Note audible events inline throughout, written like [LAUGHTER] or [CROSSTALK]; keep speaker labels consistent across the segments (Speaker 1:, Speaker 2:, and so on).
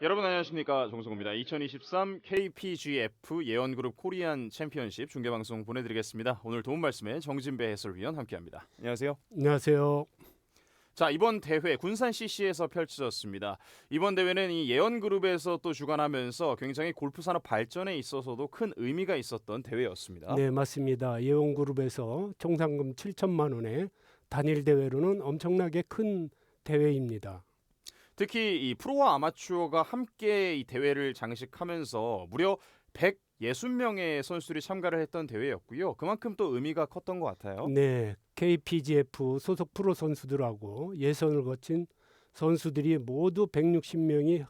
Speaker 1: 여러분 안녕하십니까 정성호입니다. 2023 KPGF 예언그룹 코리안 챔피언십 중계방송 보내드리겠습니다. 오늘 도움 말씀에 정진배 해설위원 함께합니다. 안녕하세요.
Speaker 2: 안녕하세요.
Speaker 1: 자 이번 대회 군산 CC에서 펼쳐졌습니다. 이번 대회는 이 예언 그룹에서 또 주관하면서 굉장히 골프 산업 발전에 있어서도 큰 의미가 있었던 대회였습니다.
Speaker 2: 네, 맞습니다. 예원그룹에서 총 상금 7천만 원에 단일 대회로는 엄청나게 큰 대회입니다.
Speaker 1: 특히 이 프로와 아마추어가 함께 이 대회를 장식하면서 무려 160명의 선수들이 참가를 했던 대회였고요. 그만큼 또 의미가 컸던 것 같아요.
Speaker 2: 네, KPGF 소속 프로 선수들하고 예선을 거친 선수들이 모두 160명이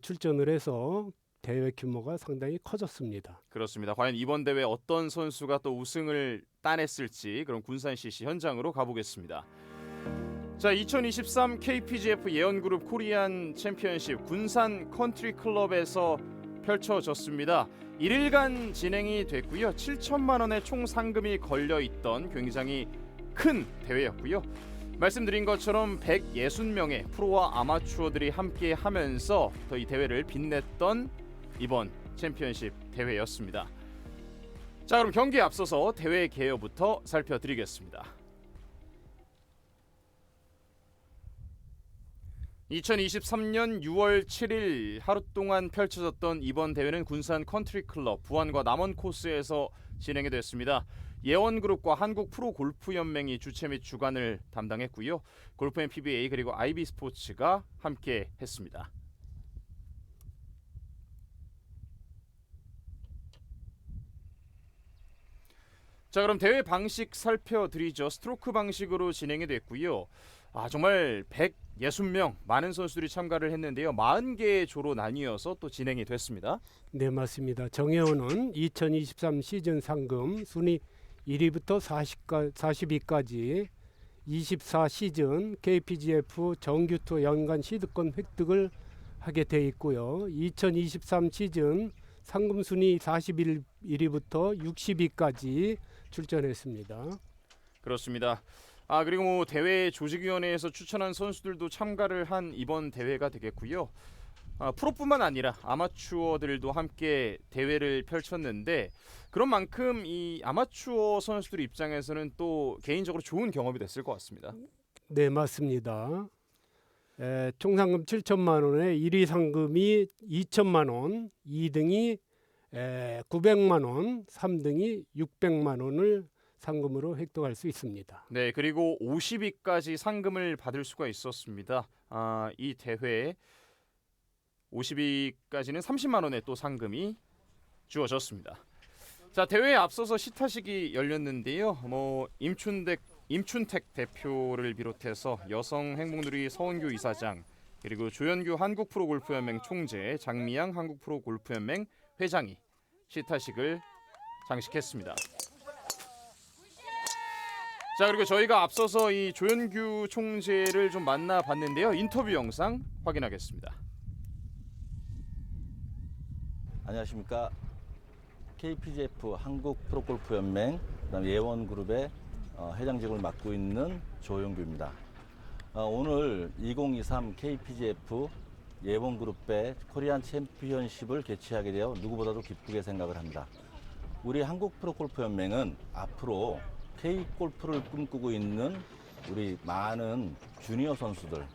Speaker 2: 출전을 해서 대회 규모가 상당히 커졌습니다.
Speaker 1: 그렇습니다. 과연 이번 대회 어떤 선수가 또 우승을 따냈을지 그럼 군산 CC 현장으로 가보겠습니다. 자, 2023 KPGF 예언그룹 코리안 챔피언십 군산 컨트리 클럽에서 펼쳐졌습니다. 1일간 진행이 됐고요. 7천만 원의 총 상금이 걸려 있던 굉장히 큰 대회였고요. 말씀드린 것처럼 160명의 프로와 아마추어들이 함께 하면서 더 이 대회를 빛냈던 이번 챔피언십 대회였습니다. 자, 그럼 경기에 앞서서 대회 개요부터 살펴드리겠습니다. 2023년 6월 7일 하루 동안 펼쳐졌던 이번 대회는 군산 컨트리 클럽 부안과 남원 코스에서 진행이 됐습니다. 예원그룹과 한국 프로 골프 연맹이 주최 및 주관을 담당했고요. 골프앤 PBA 그리고 IB 스포츠가 함께 했습니다. 자 그럼 대회 방식 살펴드리죠. 스트로크 방식으로 진행이 됐고요. 아 정말 160명 많은 선수들이 참가를 했는데요. 40개의 조로 나뉘어서 또 진행이 됐습니다.
Speaker 2: 네, 맞습니다. 정혜원은 2023 시즌 상금 순위 1위부터 40가, 40위까지 24 시즌 KPGF 정규 투어 연간 시드권 획득을 하게 돼 있고요. 2023 시즌 상금 순위 41위부터 60위까지 출전했습니다.
Speaker 1: 그렇습니다. 아 그리고 뭐 대회 조직위원회에서 추천한 선수들도 참가를 한 이번 대회가 되겠고요. 아, 프로뿐만 아니라 아마추어들도 함께 대회를 펼쳤는데 그런 만큼 이 아마추어 선수들 입장에서는 또 개인적으로 좋은 경험이 됐을 것 같습니다.
Speaker 2: 네, 맞습니다. 에, 총 상금 7천만 원에 1위 상금이 2천만 원, 2등이 에, 900만 원, 3등이 600만 원을 상금으로 획득할 수 있습니다.
Speaker 1: 네, 그리고 50위까지 상금을 받을 수가 있었습니다. 아, 이 대회에 50위까지는 30만 원의 또 상금이 주어졌습니다. 자, 대회에 앞서서 시타식이 열렸는데요. 뭐 임춘택 임춘택 대표를 비롯해서 여성 행복누리 서원규 이사장 그리고 조현규 한국 프로 골프 연맹 총재, 장미양 한국 프로 골프 연맹 회장이 시타식을 장식했습니다. 자 그리고 저희가 앞서서 이 조현규 총재를 좀 만나봤는데요 인터뷰 영상 확인하겠습니다.
Speaker 3: 안녕하십니까. KPGF 한국 프로골프 연맹 그다음 예원 그룹의 어, 회장직을 맡고 있는 조용규입니다. 어, 오늘 2023 KPGF 예원 그룹의 코리안 챔피언십을 개최하게 되어 누구보다도 기쁘게 생각을 합니다. 우리 한국 프로골프 연맹은 앞으로 K 골프를 꿈꾸고 있는 우리 많은 주니어 선수들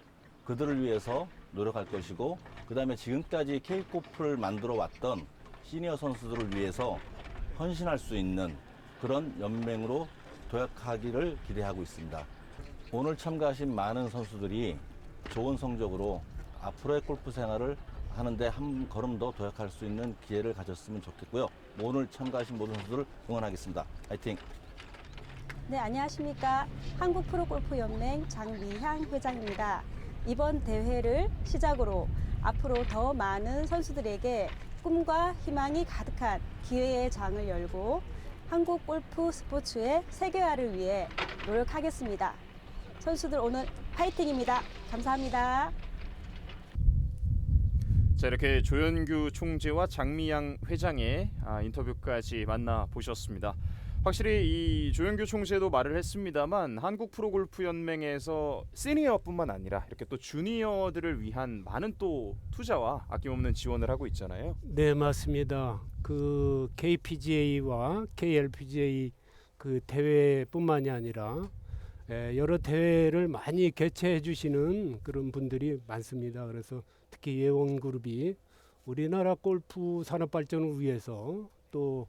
Speaker 3: 그들을 위해서 노력할 것이고 그 다음에 지금까지 K 골프를 만들어 왔던 시니어 선수들을 위해서 헌신할 수 있는 그런 연맹으로 도약하기를 기대하고 있습니다. 오늘 참가하신 많은 선수들이 좋은 성적으로 앞으로의 골프 생활을 하는데 한 걸음 더 도약할 수 있는 기회를 가졌으면 좋겠고요. 오늘 참가하신 모든 선수들을 응원하겠습니다. 화이팅!
Speaker 4: 네, 안녕하십니까. 한국 프로골프 연맹 장미향 회장입니다. 이번 대회를 시작으로 앞으로 더 많은 선수들에게 꿈과 희망이 가득한 기회의 장을 열고 한국 골프 스포츠의 세계화를 위해 노력하겠습니다. 선수들 오늘 파이팅입니다. 감사합니다.
Speaker 1: 자 이렇게 조현규 총재와 장미양 회장의 아, 인터뷰까지 만나 보셨습니다. 확실히 이 조영규 총재도 말을 했습니다만 한국 프로골프 연맹에서 시니어뿐만 아니라 이렇게 또 주니어들을 위한 많은 또 투자와 아낌없는 지원을 하고 있잖아요.
Speaker 2: 네 맞습니다. 그 KPGA와 KLPGA 그 대회뿐만이 아니라 에, 여러 대회를 많이 개최해 주시는 그런 분들이 많습니다. 그래서 특히 예원 그룹이 우리나라 골프 산업 발전을 위해서 또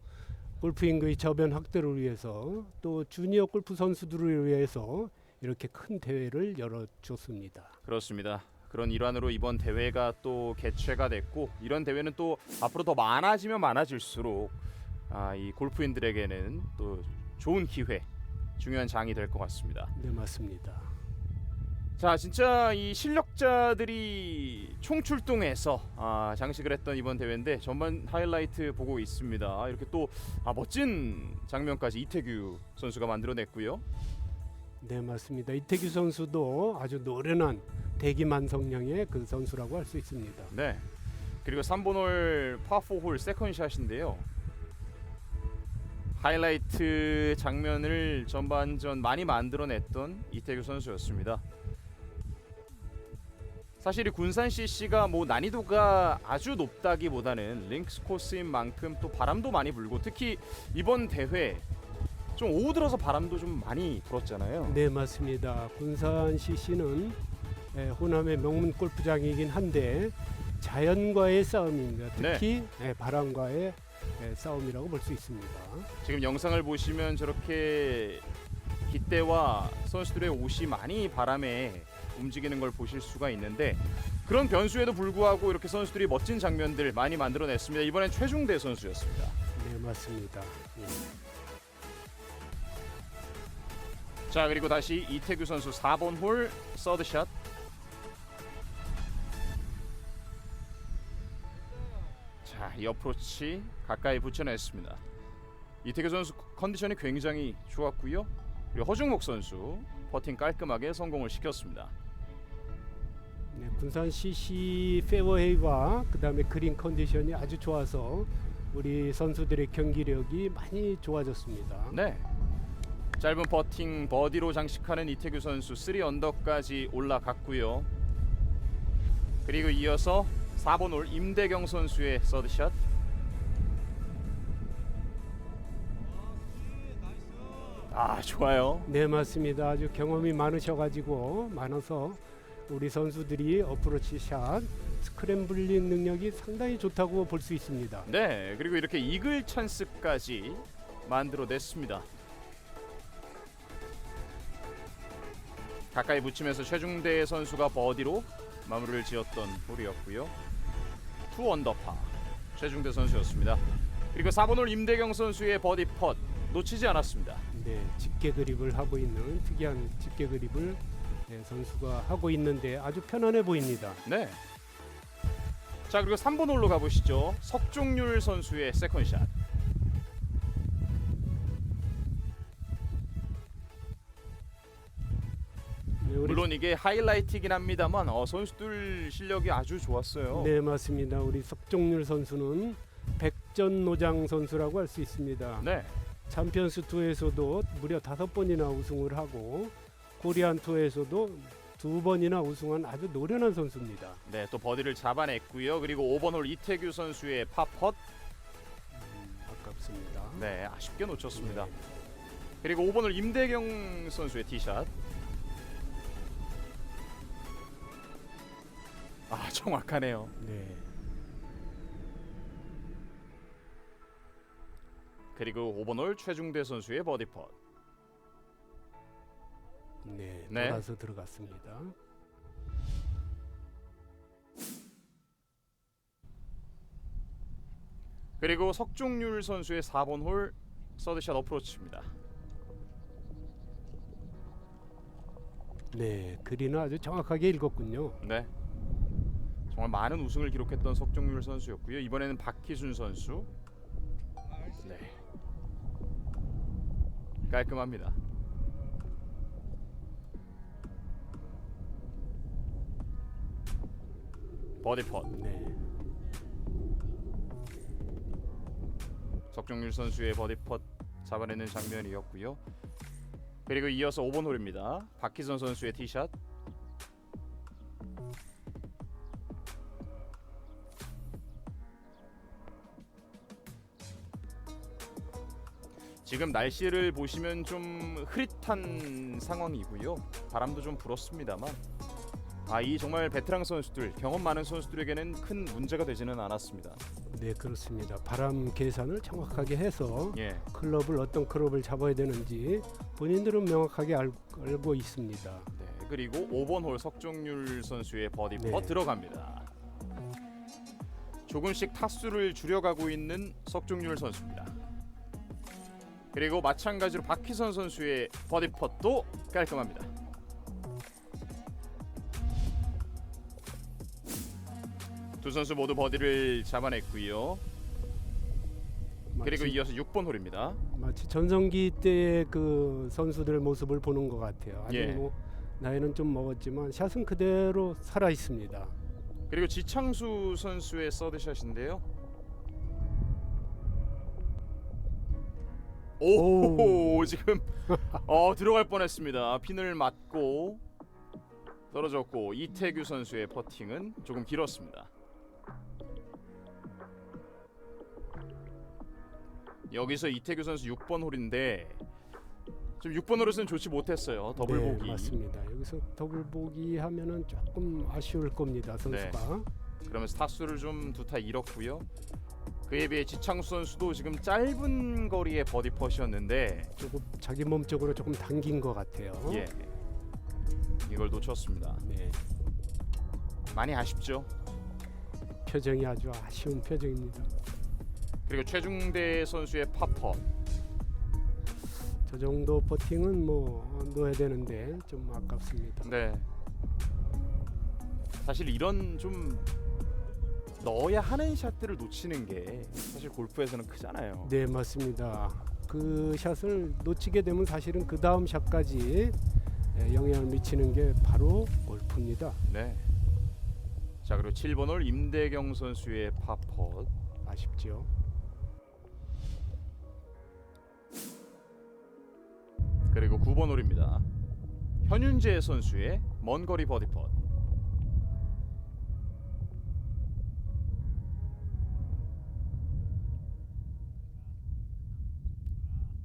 Speaker 2: 골프 인구의 저변 확대를 위해서 또 주니어 골프 선수들을 위해서 이렇게 큰 대회를 열어줬습니다.
Speaker 1: 그렇습니다. 그런 일환으로 이번 대회가 또 개최가 됐고 이런 대회는 또 앞으로 더 많아지면 많아질수록 아, 이 골프인들에게는 또 좋은 기회, 중요한 장이 될 것 같습니다.
Speaker 2: 네 맞습니다.
Speaker 1: 자, 진짜 이 실력자들이 총출동해서 아, 장식을 했던 이번 대회인데 전반 하이라이트 보고 있습니다. 이렇게 또 아, 멋진 장면까지 이태규 선수가 만들어냈고요.
Speaker 2: 네 맞습니다. 이태규 선수도 아주 노련한 대기만 성량의 그 선수라고 할 수 있습니다.
Speaker 1: 네. 그리고 3번 홀 파4홀 세컨샷인데요. 하이라이트 장면을 전반전 많이 만들어냈던 이태규 선수였습니다. 사실 이 군산 CC가 뭐 난이도가 아주 높다기보다는 링크스 코스인 만큼 또 바람도 많이 불고 특히 이번 대회 좀 오후 들어서 바람도 좀 많이 불었잖아요.
Speaker 2: 네 맞습니다. 군산 CC는 에, 호남의 명문 골프장이긴 한데 자연과의 싸움입니다. 특히 에, 바람과의 에, 싸움이라고 볼 수 있습니다.
Speaker 1: 지금 영상을 보시면 저렇게 깃대와 선수들의 옷이 많이 바람에 움직이는 걸 보실 수가 있는데 그런 변수에도 불구하고 이렇게 선수들이 멋진 장면들 많이 만들어냈습니다. 이번엔 최중대 선수였습니다.
Speaker 2: 네 맞습니다. 예.
Speaker 1: 자 그리고 다시 이태규 선수 4번 홀 서드샷. 자이 어프로치 가까이 붙여냈습니다. 이태규 선수 컨디션이 굉장히 좋았고요. 그리고 허중목 선수 퍼팅 깔끔하게 성공을 시켰습니다.
Speaker 2: 네, 군산 CC 페어웨이와 그다음에 그린 컨디션이 아주 좋아서 우리 선수들의 경기력이 많이 좋아졌습니다.
Speaker 1: 네. 짧은 퍼팅 버디로 장식하는 이태규 선수 3 언더까지 올라갔고요. 그리고 이어서 4번 홀 임대경 선수의 서드샷. 아 좋아요.
Speaker 2: 네 맞습니다. 아주 경험이 많으셔가지고 많아서 우리 선수들이 어프로치 샷, 스크램블링 능력이 상당히 좋다고 볼 수 있습니다.
Speaker 1: 네 그리고 이렇게 이글 찬스까지 만들어냈습니다. 가까이 붙이면서 최중대 선수가 버디로 마무리를 지었던 홀이었고요. 투 언더파 최중대 선수였습니다. 그리고 4번 홀 임대경 선수의 버디 펫 놓치지 않았습니다.
Speaker 2: 네, 집게 그립을 하고 있는 특이한 집게 그립을 네, 선수가 하고 있는데 아주 편안해 보입니다.
Speaker 1: 네. 자 그리고 3번 홀로 가보시죠. 석종률 선수의 세컨샷.
Speaker 2: 네, 우리
Speaker 1: 물론 이게 하이라이트이긴 합니다만 어, 선수들 실력이 아주 좋았어요.
Speaker 2: 네 맞습니다. 우리 석종률 선수는 백전노장 선수라고 할 수 있습니다.
Speaker 1: 네.
Speaker 2: 챔피언스 투에서도 무려 다섯 번이나 우승을 하고 코리안 투에서도 두 번이나 우승한 아주 노련한 선수입니다.
Speaker 1: 네, 또 버디를 잡아냈고요. 그리고 5번 홀 이태규 선수의 파펫.
Speaker 2: 음, 아깝습니다.
Speaker 1: 네, 아쉽게 놓쳤습니다. 그리고 5번 홀 임대경 선수의 티샷. 아, 정확하네요.
Speaker 2: 네.
Speaker 1: 그리고 5번 홀 최중대 선수의 버디 펫.
Speaker 2: 네,
Speaker 1: 네.
Speaker 2: 돌아서 들어갔습니다.
Speaker 1: 그리고 석종률 선수의 4번 홀 서드샷 어프로치입니다.
Speaker 2: 네, 그린을 아주 정확하게 읽었군요.
Speaker 1: 네. 정말 많은 우승을 기록했던 석종률 선수였고요. 이번에는 박희순 선수. 네. 깔끔합니다. 버디 펫.
Speaker 2: 네,
Speaker 1: 석종률 선수의 버디 펫 잡아내는 장면이었고요. 그리고 이어서 5번 홀입니다. 박희선 선수의 티샷. 지금 날씨를 보시면 좀 흐릿한 상황이고요. 바람도 좀 불었습니다만 아 이 정말 베테랑 선수들 경험 많은 선수들에게는 큰 문제가 되지는 않았습니다.
Speaker 2: 네 그렇습니다. 바람 계산을 정확하게 해서
Speaker 1: 예.
Speaker 2: 클럽을 어떤 클럽을 잡아야 되는지 본인들은 명확하게 알, 알고 있습니다.
Speaker 1: 네, 그리고 5번 홀 석종률 선수의 버디
Speaker 2: 네.
Speaker 1: 퍼 들어갑니다. 조금씩 타수를 줄여가고 있는 석종률 선수입니다. 그리고 마찬가지로 박희선 선수의 버디 퍼도 깔끔합니다. 두 선수 모두 버디를 잡아냈고요. 그리고
Speaker 2: 마치,
Speaker 1: 이어서 6번 홀입니다.
Speaker 2: 마치 전성기 때의 그 선수들 모습을 보는 것 같아요. 아직
Speaker 1: 예.
Speaker 2: 뭐 나이는 좀 먹었지만 샷은 그대로 살아 있습니다.
Speaker 1: 그리고 지창수 선수의 서드샷인데요. 오, 지금 어 들어갈 뻔했습니다. 핀을 맞고 떨어졌고 이태규 선수의 퍼팅은 조금 길었습니다. 여기서 이태규 선수 6번 홀인데 좀 6번 홀에서는 좋지 못했어요. 더블
Speaker 2: 네,
Speaker 1: 보기.
Speaker 2: 맞습니다. 여기서 더블 보기 하면은 조금 아쉬울 겁니다. 선수가.
Speaker 1: 그러면서 타수를 좀 두타 잃었고요. 그에 비해 지창수 선수도 지금 짧은 거리의 버디 퍼시였는데
Speaker 2: 조금 자기 몸 쪽으로 조금 당긴 것 같아요.
Speaker 1: 예 이걸 놓쳤습니다.
Speaker 2: 네.
Speaker 1: 많이 아쉽죠.
Speaker 2: 표정이 아주 아쉬운 표정입니다.
Speaker 1: 그리고 최중대 선수의 파퍼
Speaker 2: 저 정도 퍼팅은 뭐 넣어야 되는데 좀 아깝습니다.
Speaker 1: 네 사실 이런 좀 넣어야 하는 샷들을 놓치는 게 사실 골프에서는 크잖아요.
Speaker 2: 네 맞습니다. 그 샷을 놓치게 되면 사실은 그 다음 샷까지 예, 영향을 미치는 게 바로 골프입니다.
Speaker 1: 네. 자 그리고 7번 홀 임대경 선수의 파퍼
Speaker 2: 아쉽죠.
Speaker 1: 그리고 9번 홀입니다. 현윤재 선수의 먼 거리 버디 펫.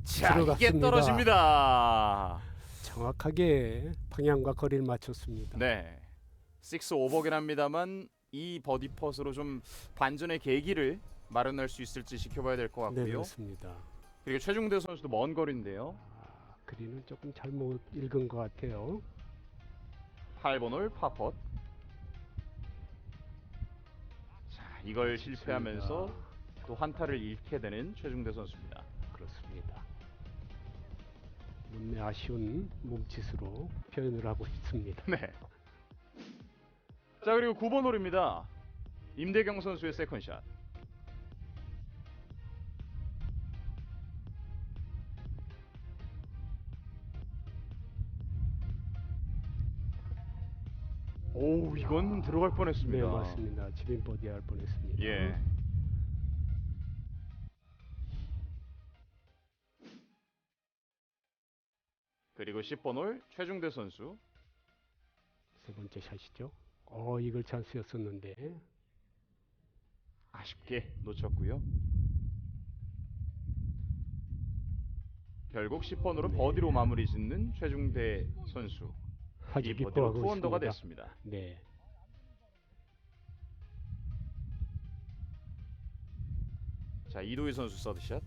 Speaker 1: 자, 이게
Speaker 2: 들어갔습니다.
Speaker 1: 떨어집니다.
Speaker 2: 정확하게 방향과 거리를 맞췄습니다.
Speaker 1: 네. 6 오버긴 합니다만 이 버디 펫으로 좀 반전의 계기를 마련할 수 있을지 지켜봐야 될 것
Speaker 2: 네
Speaker 1: 같고요.
Speaker 2: 그렇습니다.
Speaker 1: 그리고 최중대 선수도 먼 거리인데요.
Speaker 2: 아, 그리는 조금 잘못 읽은 것 같아요.
Speaker 1: 8번 홀 파펫. 자, 이걸 실패하면서 또 한타를 잃게 되는 최중대 선수입니다.
Speaker 2: 그렇습니다. 문내 아쉬운 몸짓으로 표현을 하고 있습니다.
Speaker 1: 네. 자, 그리고 9번 홀입니다. 임대경 선수의 세컨샷. 오, 이건 들어갈
Speaker 2: 네
Speaker 1: 뻔했습니다.
Speaker 2: 맞습니다. 지린 버디 할 뻔했습니다.
Speaker 1: 예. 그리고 10번 홀 최중대 선수.
Speaker 2: 세 번째 샷이죠. 어 이걸 찬스였었는데
Speaker 1: 아쉽게 놓쳤고요. 결국 10번으로
Speaker 2: 네.
Speaker 1: 버디로 마무리 짓는 최중대 선수.
Speaker 2: 아주
Speaker 1: 이 버디로
Speaker 2: 기뻐하고 있습니다.
Speaker 1: 됐습니다.
Speaker 2: 네.
Speaker 1: 자 이도희 선수 서드샷.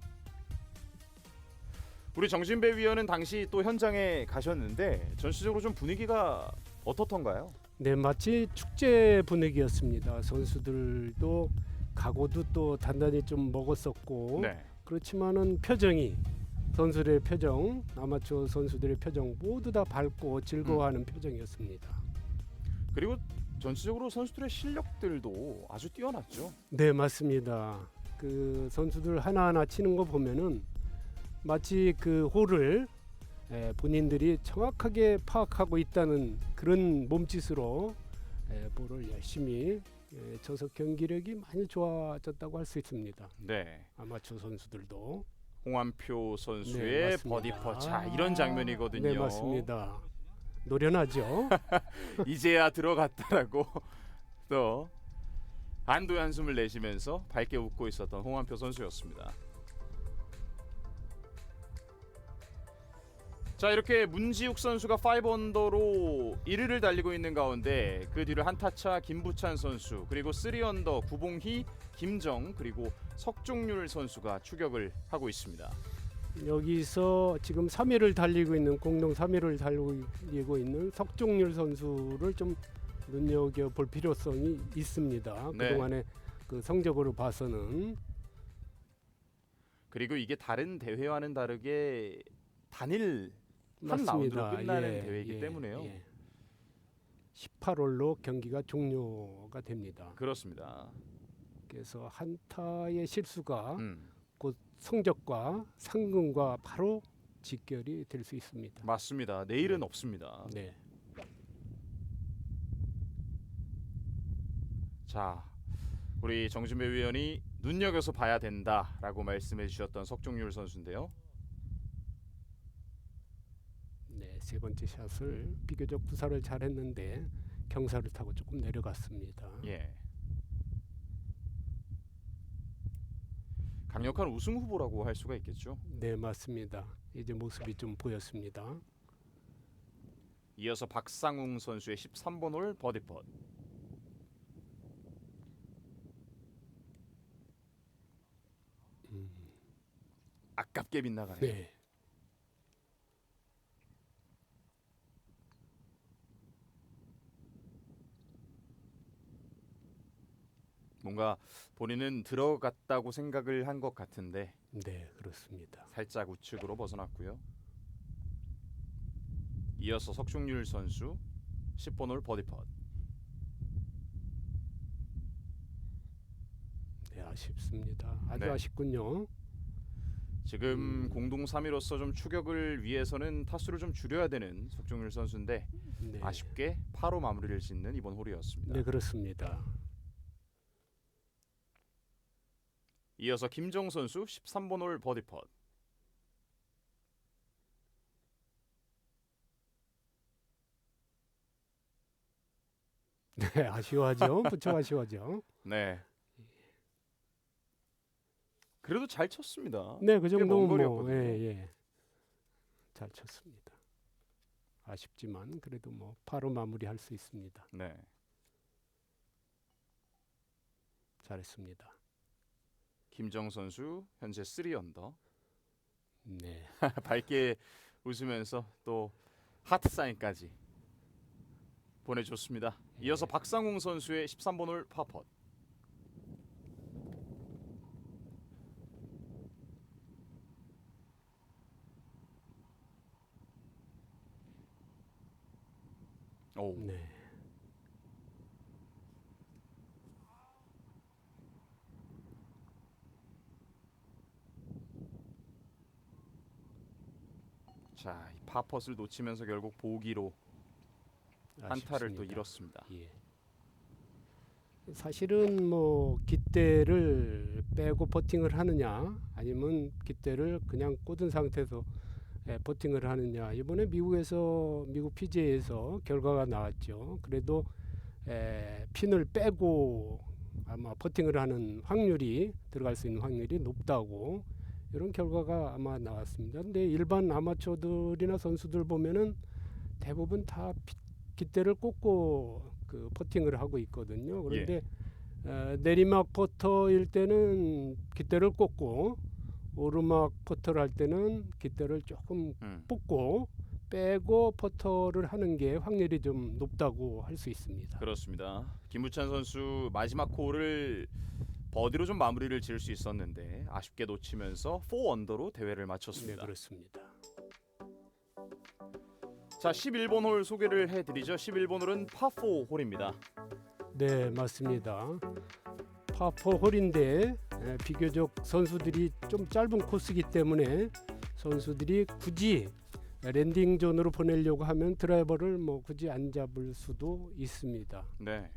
Speaker 1: 우리 정진배 위원은 당시 또 현장에 가셨는데 전체적으로 좀 분위기가 어떻던가요?
Speaker 2: 네 마치 축제 분위기였습니다. 선수들도 각오도 또 단단히 좀 먹었었고
Speaker 1: 네.
Speaker 2: 그렇지만은 표정이 선수들의 표정, 아마추어 선수들의 표정 모두 다 밝고 즐거워하는 표정이었습니다.
Speaker 1: 그리고 전체적으로 선수들의 실력들도 아주 뛰어났죠.
Speaker 2: 네 맞습니다. 그 선수들 하나하나 치는 거 보면은 마치 그 홀을 에, 본인들이 정확하게 파악하고 있다는 그런 몸짓으로 에, 볼을 열심히 에, 쳐서 경기력이 많이 좋아졌다고 할 수 있습니다.
Speaker 1: 네.
Speaker 2: 아마추어 선수들도
Speaker 1: 홍한표 선수의
Speaker 2: 네, 맞습니다.
Speaker 1: 버디 퍼 차 이런 장면이거든요.
Speaker 2: 네, 맞습니다. 노련하죠. [LAUGHS]
Speaker 1: 이제야 들어갔다라고 [LAUGHS] 또 안도의 한숨을 내쉬면서 밝게 웃고 있었던 홍한표 선수였습니다. 자 이렇게 문지욱 선수가 5언더로 1위를 달리고 있는 가운데 그 뒤를 한타차 김부찬 선수 그리고 3언더 구봉희, 김정 그리고 석종률 선수가 추격을 하고 있습니다.
Speaker 2: 여기서 지금 3위를 달리고 있는 공동 3위를 달리고 있는 석종률 선수를 좀 눈여겨 볼 필요성이 있습니다.
Speaker 1: 네.
Speaker 2: 그동안의 그 성적으로 봐서는
Speaker 1: 그리고 이게 다른 대회와는 다르게 단일 한
Speaker 2: 맞습니다.
Speaker 1: 라운드로 끝나는
Speaker 2: 예,
Speaker 1: 대회이기
Speaker 2: 예,
Speaker 1: 때문에요.
Speaker 2: 예. 18홀로 경기가 종료가 됩니다.
Speaker 1: 그렇습니다.
Speaker 2: 그래서 한타의 실수가
Speaker 1: 음,
Speaker 2: 곧 성적과 상금과 바로 직결이 될 수 있습니다.
Speaker 1: 맞습니다. 내일은 없습니다.
Speaker 2: 네.
Speaker 1: 자, 우리 정진배 위원이 눈여겨서 봐야 된다라고 말씀해 주셨던 석종률 선수인데요.
Speaker 2: 네, 세 번째 샷을 비교적 구사를 잘했는데 경사를 타고 조금 내려갔습니다.
Speaker 1: 예. 강력한 우승 후보라고 할 수가 있겠죠.
Speaker 2: 네, 맞습니다. 이제 모습이 좀 보였습니다.
Speaker 1: 이어서 박상웅 선수의 13번 홀 버디 펫. 아깝게 빗나가네요.
Speaker 2: 네.
Speaker 1: 뭔가 본인은 들어갔다고 생각을 한 것 같은데
Speaker 2: 네, 그렇습니다.
Speaker 1: 살짝 우측으로 벗어났고요. 이어서 석중률 선수 10번 홀 버디 펫.
Speaker 2: 네, 아쉽습니다. 아주
Speaker 1: 네.
Speaker 2: 아쉽군요.
Speaker 1: 지금 공동 3위로서 좀 추격을 위해서는 타수를 좀 줄여야 되는 석중률 선수인데
Speaker 2: 네.
Speaker 1: 아쉽게 파로 마무리를 짓는 이번 홀이었습니다.
Speaker 2: 네, 그렇습니다.
Speaker 1: 이어서 김정 선수 13번 홀 버디 펫.
Speaker 2: 네, 아쉬워하죠. [LAUGHS] 부쩍 아쉬워하죠.
Speaker 1: 네. 그래도 잘 쳤습니다.
Speaker 2: 네, 그 정도면 뭐,
Speaker 1: 거리였거든요.
Speaker 2: 예, 예. 잘 쳤습니다. 아쉽지만 그래도 뭐 바로 마무리할 수 있습니다.
Speaker 1: 네.
Speaker 2: 잘했습니다.
Speaker 1: 김정 선수 현재 3언더.
Speaker 2: 네. [LAUGHS]
Speaker 1: 밝게 웃으면서 또 하트 사인까지 보내줬습니다. 이어서 박상웅 선수의 13번 홀 파펫. 오,
Speaker 2: 네.
Speaker 1: 자, 이 파펫을 놓치면서 결국 보기로 한타를 또
Speaker 2: 아쉽습니다.
Speaker 1: 잃었습니다.
Speaker 2: 예. 사실은 뭐 깃대를 빼고 버팅을 하느냐 아니면 깃대를 그냥 꽂은 상태에서 예, 버팅을 하느냐 이번에 미국에서 미국 PGA에서 결과가 나왔죠. 그래도 에, 핀을 빼고 아마 버팅을 하는 확률이 들어갈 수 있는 확률이 높다고 이런 결과가 아마 나왔습니다. 근데 일반 아마추어들이나 선수들 보면은 대부분 다 피- 깃대를 꽂고 그 퍼팅을 하고 있거든요. 그런데 어, 내리막 퍼터일 때는 깃대를 꽂고 오르막 퍼터를 할 때는 깃대를 조금
Speaker 1: 음.
Speaker 2: 뽑고 빼고 퍼터를 하는 게 확률이 좀 높다고 할 수 있습니다.
Speaker 1: 그렇습니다. 김우찬 선수 마지막 홀을 버디로 좀 마무리를 지을 수 있었는데 아쉽게 놓치면서 4언더로 대회를
Speaker 2: 네,
Speaker 1: 마쳤습니다.
Speaker 2: 그렇습니다.
Speaker 1: 자, 11번 홀 소개를 해드리죠. 11번 홀은 파4 홀입니다.
Speaker 2: 네, 맞습니다. 파포 홀인데 에, 비교적 선수들이 좀 짧은 코스이기 때문에 선수들이 굳이 랜딩 존으로 보내려고 하면 드라이버를 뭐 굳이 안 잡을 수도 있습니다.
Speaker 1: 네.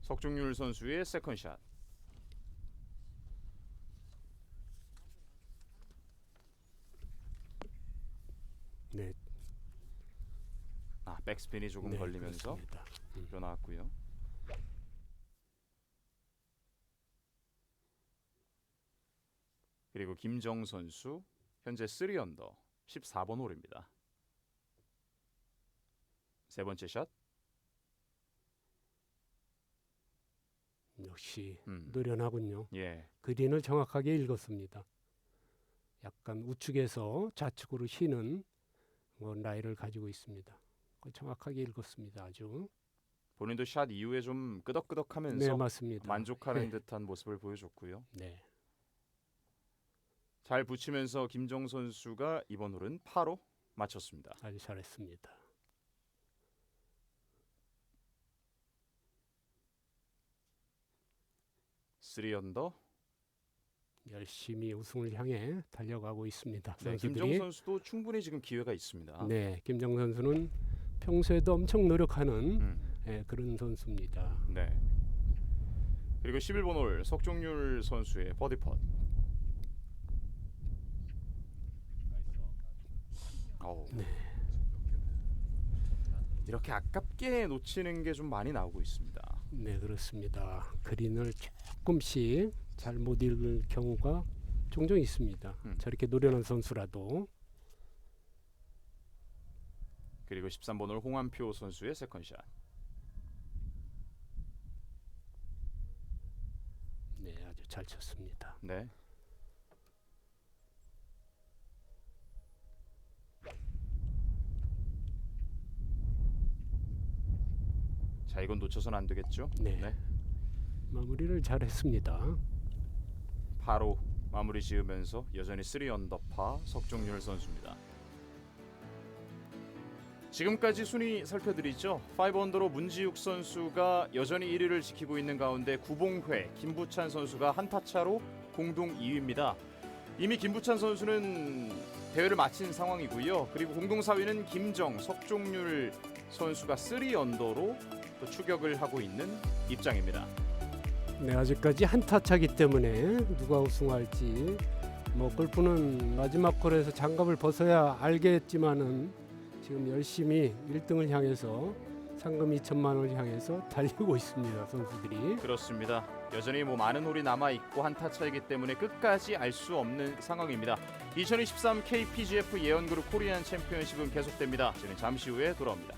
Speaker 1: 석중률 선수의 세컨샷.
Speaker 2: 네,
Speaker 1: 아 백스핀이 조금
Speaker 2: 네,
Speaker 1: 걸리면서
Speaker 2: 그렇습니다.
Speaker 1: 일어나왔고요. 그리고 김정 선수 현재 3언더 14번 홀입니다. 세 번째 샷.
Speaker 2: 역시
Speaker 1: 음.
Speaker 2: 노련하군요.
Speaker 1: 예.
Speaker 2: 그린을 정확하게 읽었습니다. 약간 우측에서 좌측으로 휘는 뭐 라이를 가지고 있습니다. 정확하게 읽었습니다. 아주.
Speaker 1: 본인도 샷 이후에 좀 끄덕끄덕하면서
Speaker 2: 네.
Speaker 1: 만족하는
Speaker 2: 네.
Speaker 1: 듯한 모습을 보여줬고요.
Speaker 2: 네.
Speaker 1: 잘 붙이면서 김정 선수가 이번 홀은 파로 마쳤습니다.
Speaker 2: 아주 잘했습니다.
Speaker 1: 쓰리 언더.
Speaker 2: 열심히 우승을 향해 달려가고 있습니다.
Speaker 1: 네, 김정
Speaker 2: 선수들이.
Speaker 1: 선수도 충분히 지금 기회가 있습니다.
Speaker 2: 네, 김정 선수는 평소에도 엄청 노력하는
Speaker 1: 음.
Speaker 2: 예, 그런 선수입니다.
Speaker 1: 네. 그리고 11번 홀 석종률 선수의 버디 펫. 어우.
Speaker 2: 네.
Speaker 1: 이렇게 아깝게 놓치는 게 좀 많이 나오고 있습니다.
Speaker 2: 네, 그렇습니다. 그린을 조금씩 잘 못 읽을 경우가 종종 있습니다.
Speaker 1: 음.
Speaker 2: 저렇게 노련한 선수라도
Speaker 1: 그리고 13번 홀 홍한표 선수의 세컨샷.
Speaker 2: 네, 아주 잘 쳤습니다.
Speaker 1: 네. 자, 이건 놓쳐서는 안 되겠죠?
Speaker 2: 네. 마무리를 잘했습니다.
Speaker 1: 바로 마무리 지으면서 여전히 3 언더파 석종률 선수입니다. 지금까지 순위 살펴드리죠. 5 언더로 문지욱 선수가 여전히 1위를 지키고 있는 가운데 구봉회, 김부찬 선수가 한타 차로 공동 2위입니다. 이미 김부찬 선수는 대회를 마친 상황이고요. 그리고 공동 4위는 김정, 석종률 선수가 3 언더로 또 추격을 하고 있는 입장입니다.
Speaker 2: 네, 아직까지 한타 차기 때문에 누가 우승할지 뭐 골프는 마지막 홀에서 장갑을 벗어야 알겠지만은 지금 열심히 1등을 향해서 상금 2천만 원을 향해서 [LAUGHS] 달리고 있습니다 선수들이.
Speaker 1: 그렇습니다. 여전히 뭐 많은 홀이 남아 있고 한타 차이기 때문에 끝까지 알 수 없는 상황입니다. 2023 KPGF 예언그룹 코리안 챔피언십은 계속됩니다. 저는 잠시 후에 돌아옵니다.